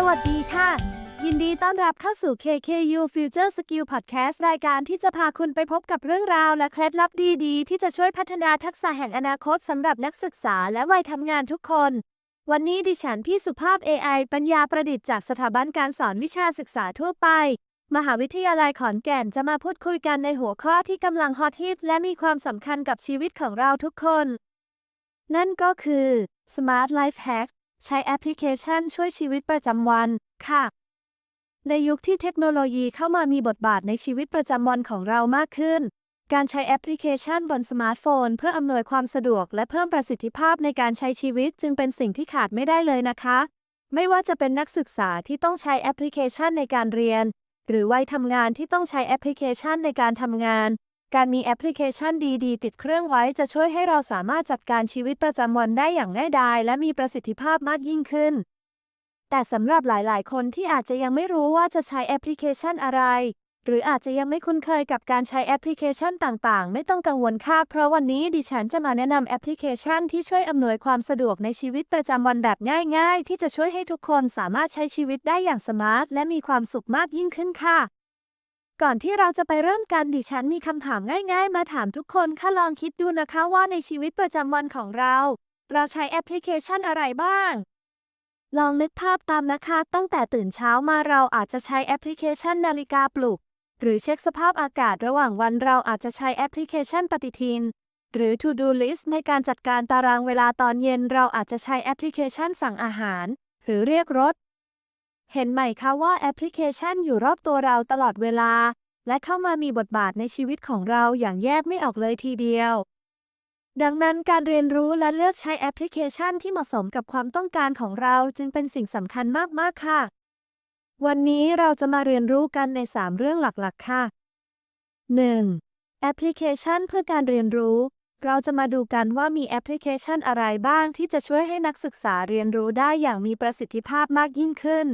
สวัสดีค่ะ ยินดีต้อนรับเข้าสู่ KKU Future Skill Podcast รายการที่จะพาคุณไปพบกับเรื่องราวและเคล็ดลับดีๆ ที่จะช่วยพัฒนาทักษะแห่งอนาคตสำหรับนักศึกษาและวัยทำงานทุกคน วันนี้ดิฉันพี่สุภาพ AI ปัญญาประดิษฐ์จากสถาบันการสอนวิชาศึกษาทั่วไป มหาวิทยาลัยขอนแก่นจะมาพูดคุยกันในหัวข้อที่กำลังฮอตฮิตและมีความสำคัญกับชีวิตของเราทุกคน นั่นก็คือ Smart Life Hack ใช้แอปพลิเคชันช่วยชีวิตประจำวัน ค่ะ ในยุคที่เทคโนโลยีเข้ามามีบทบาทในชีวิตประจำวันของเรามากขึ้น การใช้แอปพลิเคชันบนสมาร์ทโฟน เพื่ออำนวยความสะดวกและเพิ่มประสิทธิภาพในการใช้ชีวิตจึงเป็นสิ่งที่ขาดไม่ได้เลยนะคะ ไม่ว่าจะเป็นนักศึกษาที่ต้องใช้แอปพลิเคชันในการเรียน หรือวัยทำงานที่ต้องใช้แอปพลิเคชันในการทำงาน การมีแอปพลิเคชันดีๆ ติดเครื่องไว้จะช่วยให้เราสามารถจัดการชีวิตประจำวันได้อย่างง่ายดายและมีประสิทธิภาพมากยิ่งขึ้น แต่สำหรับหลายๆ คนที่อาจจะยังไม่รู้ว่าจะใช้แอปพลิเคชันอะไร หรืออาจจะยังไม่คุ้นเคยกับการใช้แอปพลิเคชันต่างๆ ไม่ต้องกังวลค่ะเพราะวันนี้ดิฉันจะมาแนะนำแอปพลิเคชันที่ช่วยอำนวยความสะดวกในชีวิตประจำวันแบบง่าย ๆ ที่จะช่วยให้ทุกคนสามารถใช้ชีวิตได้อย่างสมาร์ทและมีความสุขมากยิ่งขึ้นค่ะ ก่อนที่เราจะไปเริ่มกันดิฉันมีคำถามง่ายๆ มาถามทุกคนค่ะลองคิดดูนะคะว่าในชีวิตประจำวันของเรา เราใช้แอปพลิเคชันอะไรบ้าง ลองนึกภาพตามนะคะ ตั้งแต่ตื่นเช้ามาเราอาจจะใช้แอปพลิเคชันนาฬิกาปลุก หรือเช็คสภาพอากาศระหว่างวันเราอาจจะใช้แอปพลิเคชันปฏิทิน หรือ To Do List ในการจัดการตารางเวลาตอนเย็น เราอาจจะใช้แอปพลิเคชันสั่งอาหาร หรือเรียกรถ เห็นไหมคะว่าแอปพลิเคชันอยู่รอบตัวเราตลอดเวลา และเข้ามามีบทบาทในชีวิตของเราอย่างแยกไม่ออกเลยทีเดียว ดังนั้นการเรียนรู้และเลือกใช้แอปพลิเคชันที่เหมาะสมกับความต้องการของเราจึงเป็นสิ่งสำคัญมาก ๆ ค่ะ วันนี้เราจะมาเรียนรู้กันใน 3 เรื่องหลัก ๆ ค่ะ 1. แอปพลิเคชันเพื่อการเรียนรู้ เราจะมาดูกันว่ามีแอปพลิเคชันอะไรบ้างที่จะช่วยให้นักศึกษาเรียนรู้ได้อย่างมีประสิทธิภาพมากยิ่งขึ้น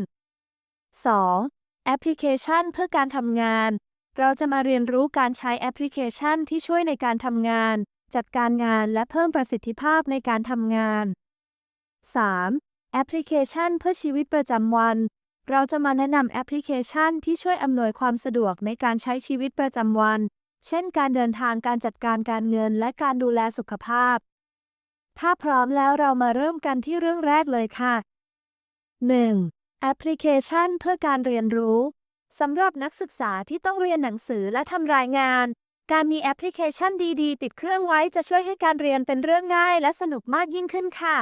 2. แอปพลิเคชันเพื่อการทำงาน เราจะมาเรียนรู้การใช้แอปพลิเคชันที่ช่วยในการทำงาน จัดการงานและเพิ่มประสิทธิภาพในการทำงาน 3. แอปพลิเคชันเพื่อชีวิตประจำวัน เราจะมาแนะนำแอปพลิเคชันที่ช่วยอำนวยความสะดวกในการใช้ชีวิตประจำวัน เช่น การเดินทางการจัดการการเงิน และการดูแลสุขภาพ ถ้าพร้อมแล้วเรามาเริ่มกันที่เรื่องแรกเลยค่ะ 1. แอปพลิเคชันเพื่อการเรียนรู้ สำหรับนักศึกษาที่ต้องเรียนหนังสือและทำรายงาน การมีแอปพลิเคชันดีๆ ติดเครื่องไว้จะช่วยให้การเรียนเป็นเรื่องง่ายและสนุกมากยิ่งขึ้นค่ะ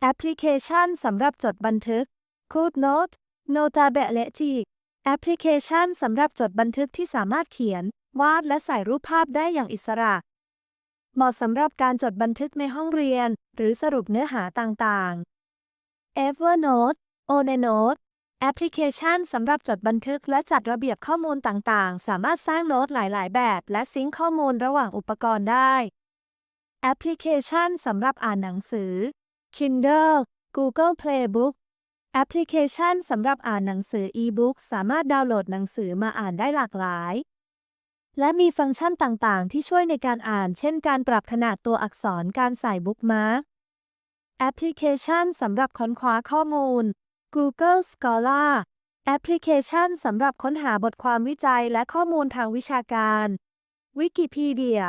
แอปพลิเคชันสำหรับจดบันทึก Code Note Notability แอปพลิเคชันสำหรับจดบันทึกที่สามารถเขียน วาดและใส่รูปภาพได้อย่างอิสระ เหมาะสำหรับการจดบันทึกในห้องเรียน หรือสรุปเนื้อหาต่างๆ Evernote Onenote แอปพลิเคชันสำหรับจดบันทึกและจัดระเบียบข้อมูลต่างๆ สามารถสร้างโน้ตหลายๆ แบบ และซิงค์ข้อมูลระหว่างอุปกรณ์ได้ แอปพลิเคชันสำหรับอ่านหนังสือ Kindle Google Playbook แอปพลิเคชันสำหรับอ่านหนังสือ e-book สามารถดาวน์โหลดหนังสือมาอ่านได้หลากหลาย และมีฟังก์ชันต่างๆ ที่ช่วยในการอ่าน เช่น การปรับขนาดตัวอักษรการใส่บุ๊กมาร์กแอปพลิเคชันสำหรับค้นคว้าข้อมูล Google Scholar แอปพลิเคชันสำหรับค้นหาบทความวิจัยและข้อมูลทางวิชาการ Wikipedia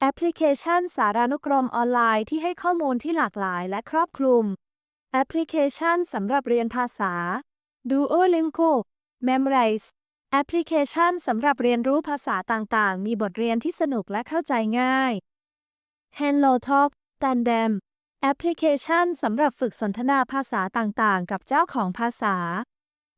แอปพลิเคชันสารานุกรมออนไลน์ที่ให้ข้อมูลที่หลากหลายและครอบคลุม แอปพลิเคชันสำหรับเรียนภาษา Duolingo Memrise แอปพลิเคชันสำหรับเรียนรู้ภาษาต่างๆ มีบทเรียนที่สนุกและเข้าใจง่าย Hello Talk Tandem แอปพลิเคชันสำหรับฝึกสนทนาภาษาต่างๆ กับเจ้าของภาษา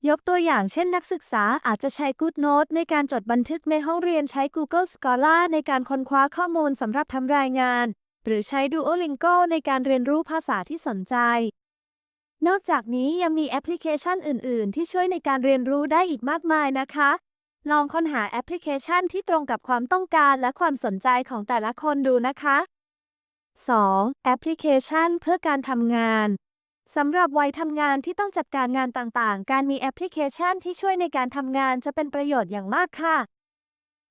ยกตัวอย่างเช่นนักศึกษาอาจจะใช้ GoodNote ในการจดบันทึกในห้องเรียนใช้ Google Scholar ในการค้นคว้าข้อมูลสำหรับทำรายงาน หรือใช้ Duolingo ในการเรียนรู้ภาษาที่สนใจ นอกจากนี้ยังมีแอปพลิเคชันอื่น ๆ ที่ช่วยในการเรียนรู้ได้อีกมากมายนะคะ ลองค้นหาแอปพลิเคชันที่ตรงกับความต้องการและความสนใจของแต่ละคนดูนะคะ 2. แอปพลิเคชันเพื่อการทำงานสำหรับวัยทำงานที่ต้องจัดการงานต่างๆ การมีแอปพลิเคชันที่ช่วยในการทำงานจะเป็นประโยชน์อย่างมากค่ะ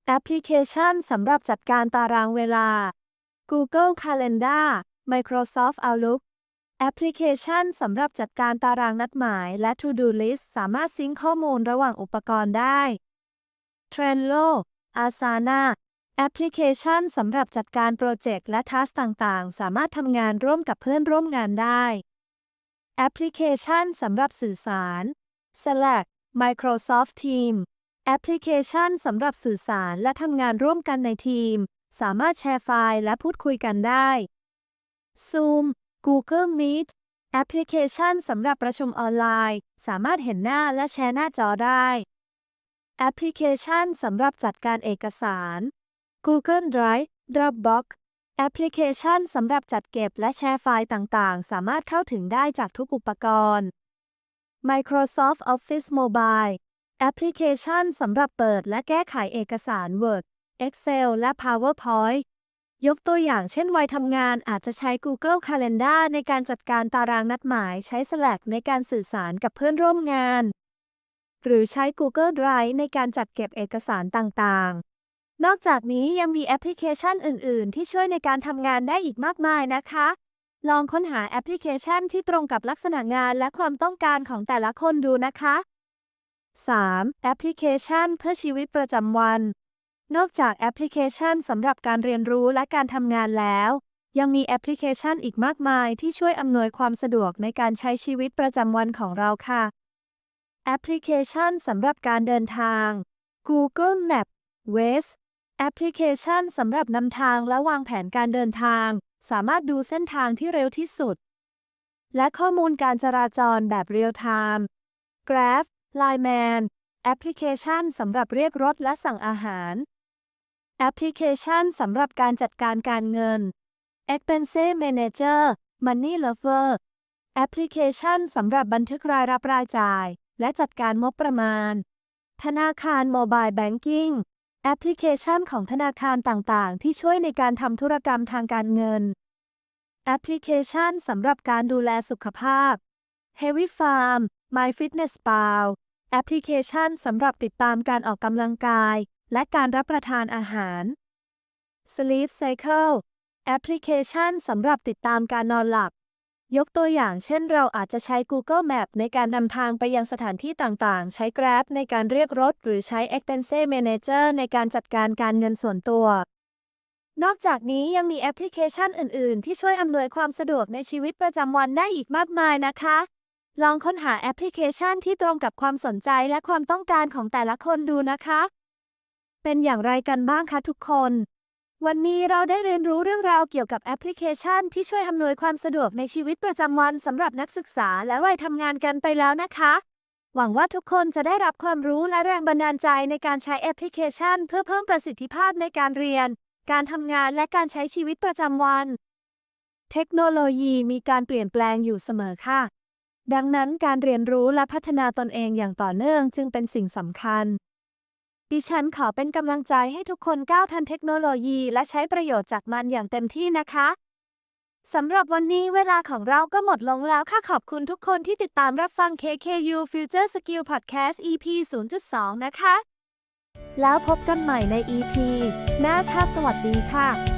แอปพลิเคชันสำหรับจัดการตารางเวลา Google Calendar Microsoft Outlook แอปพลิเคชันสำหรับจัดการตารางนัดหมายและ To-Do List สามารถซิงค์ข้อมูลระหว่างอุปกรณ์ได้ Trello Asana แอปพลิเคชันสำหรับจัดการโปรเจกต์และทัสต่างๆ สามารถทำงานร่วมกับเพื่อนร่วมงานได้ แอปพลิเคชันสำหรับสื่อสาร Slack Microsoft Teams แอปพลิเคชันสำหรับสื่อสารและทำงานร่วมกันในทีม สามารถแชร์ไฟล์และพูดคุยกันได้ Zoom Google Meet แอปพลิเคชันสำหรับประชุมออนไลน์ สามารถเห็นหน้าและแชร์หน้าจอได้ แอปพลิเคชันสำหรับจัดการเอกสาร Google Drive Dropbox แอปพลิเคชันสำหรับจัดเก็บและแชร์ไฟล์ต่างๆ สามารถเข้าถึงได้จากทุกอุปกรณ์ Microsoft Office Mobile แอปพลิเคชันสำหรับเปิดและแก้ไขเอกสาร Word Excel และ PowerPoint ยกตัวอย่างเช่นวัยทำงานอาจจะใช้ Google Calendar ในการจัดการตารางนัดหมายใช้ Slack ในการสื่อสารกับเพื่อนร่วมงาน หรือใช้ Google Drive ในการจัดเก็บเอกสารต่างๆ นอกจากนี้ยังมีแอปพลิเคชันอื่น ๆ ที่ช่วยในการทำงานได้อีกมากมายนะคะ ลองค้นหาแอปพลิเคชันที่ตรงกับลักษณะงานและความต้องการของแต่ละคนดูนะคะ 3. แอปพลิเคชันเพื่อชีวิตประจำวัน นอกจากแอปพลิเคชันสำหรับการเรียนรู้และการทำงานแล้ว ยังมีแอปพลิเคชันอีกมากมายที่ช่วยอำนวยความสะดวกในการใช้ชีวิตประจำวันของเราค่ะ แอปพลิเคชันสำหรับการเดินทาง Google Map Waze แอปพลิเคชันสำหรับนำทางและวางแผนการเดินทาง สามารถดูเส้นทางที่เร็วที่สุด และข้อมูลการจราจรแบบเรียลไทม์ Grab Lineman แอปพลิเคชันสำหรับเรียกรถและสั่งอาหาร แอปพลิเคชันสำหรับการจัดการการเงิน Expense Manager Money Lover แอปพลิเคชันสำหรับบันทึกรายรับรายจ่าย และจัดการงบประมาณ ธนาคารโมบายแบงกิ้ง แอปพลิเคชันของธนาคารต่างๆ ที่ช่วยในการทำธุรกรรมทางการเงิน แอปพลิเคชันสำหรับการดูแลสุขภาพ Heavy Farm MyFitnessPal แอปพลิเคชันสำหรับติดตามการออกกำลังกาย และการรับประทานอาหาร Sleep Cycle แอปพลิเคชันสำหรับติดตามการนอนหลับ ยกตัวอย่างเช่นเราอาจจะใช้ Google Map ในการนำทางไปยังสถานที่ต่างๆ ใช้ Grab ในการเรียกรถ หรือใช้ Expense Manager ในการจัดการการเงินส่วนตัวนอกจากนี้ยังมีแอปพลิเคชันอื่น ๆ ที่ช่วยอำนวยความสะดวกในชีวิตประจำวันได้อีกมากมายนะคะ ลองค้นหาแอปพลิเคชันที่ตรงกับความสนใจและความต้องการของแต่ละคนดูนะคะ เป็นอย่างไรกันบ้างคะทุกคน วันนี้เราได้เรียนรู้เรื่องราวเกี่ยวกับแอปพลิเคชันที่ช่วยอำนวยความสะดวกในชีวิตประจำวันสำหรับนักศึกษาและวัยทำงานกันไปแล้วนะคะ หวังว่าทุกคนจะได้รับความรู้และแรงบันดาลใจในการใช้แอปพลิเคชัน เพื่อเพิ่มประสิทธิภาพในการเรียน การทำงานและการใช้ชีวิตประจำวัน เทคโนโลยีมีการเปลี่ยนแปลงอยู่เสมอค่ะ ดังนั้นการเรียนรู้และพัฒนาตนเองอย่างต่อเนื่องจึงเป็นสิ่งสำคัญ ดิฉันขอเป็นกำลังใจให้ทุกคนก้าวทันเทคโนโลยีและใช้ประโยชน์จากมันอย่างเต็มที่นะคะสำหรับวันนี้เวลาของเราก็หมดลงแล้วค่ะขอบคุณทุกคนที่ติดตามรับฟัง KKU Future Skill Podcast EP 0.2 นะคะ แล้วพบกันใหม่ใน EP หน้าค่ะสวัสดีค่ะ